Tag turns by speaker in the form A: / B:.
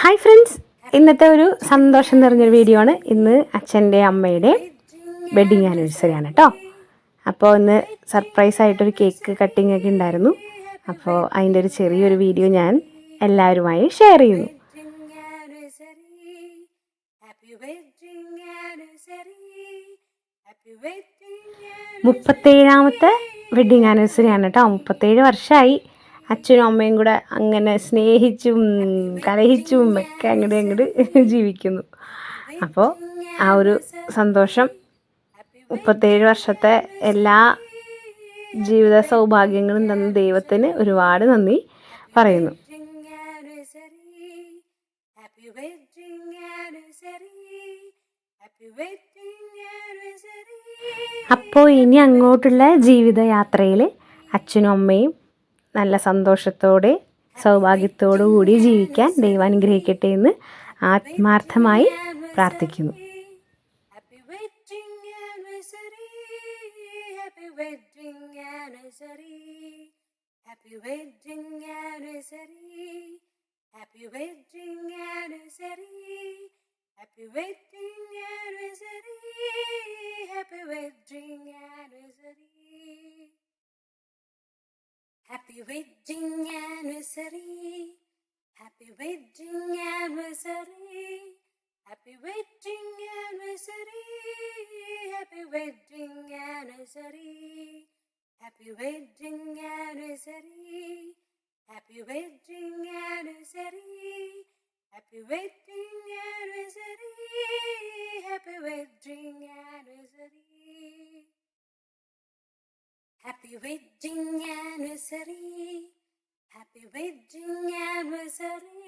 A: Hi friends ഇന്നത്തെ ഒരു സന്തോഷം നിറഞ്ഞൊരു വീഡിയോ ആണ്. ഇന്ന് അച്ഛന്റെ അമ്മയുടെ വെഡിങ് ആനിവേഴ്സറി ആണ് കേട്ടോ അപ്പോൾ ഇന്ന് സർപ്രൈസ് ആയിട്ടൊരു കേക്ക് കട്ടിംഗ് ഒക്കെ ഉണ്ടായിരുന്നു. അപ്പോൾ അതിന്റെ ഒരു ചെറിയൊരു വീഡിയോ ഞാൻ എല്ലാവരുമായി ഷെയർ ചെയ്യുന്നു. മുപ്പത്തേഴാമത്തെ വെഡിങ് ആനിവേഴ്സറി ആണ് കേട്ടോ മുപ്പത്തേഴ് വർഷമായി അച്ഛനും അമ്മയും കൂടെ അങ്ങനെ സ്നേഹിച്ചും കലഹിച്ചും ഒക്കെ അങ്ങോട്ട് അങ്ങോട്ട് ജീവിക്കുന്നു അപ്പോൾ ആ ഒരു സന്തോഷം മുപ്പത്തേഴ് വർഷത്തെ എല്ലാ ജീവിത സൗഭാഗ്യങ്ങളും തന്ന ദൈവത്തിന് ഒരുപാട് നന്ദി പറയുന്നു. അപ്പോൾ ഇനി അങ്ങോട്ടുള്ള ജീവിതയാത്രയിൽ അച്ഛനും അമ്മയും നല്ല സന്തോഷത്തോടെ സൗഭാഗ്യത്തോടു കൂടി ജീവിക്കാൻ ദൈവം അനുഗ്രഹിക്കട്ടെ എന്ന് ആത്മാർത്ഥമായി പ്രാർത്ഥിക്കുന്നു.
B: Happy wedding anniversary. Happy wedding anniversary. Happy wedding anniversary. Happy wedding anniversary. Happy wedding anniversary. Happy wedding anniversary. Happy wedding anniversary. Happy wedding anniversary. Happy wedding anniversary happy wedding anniversary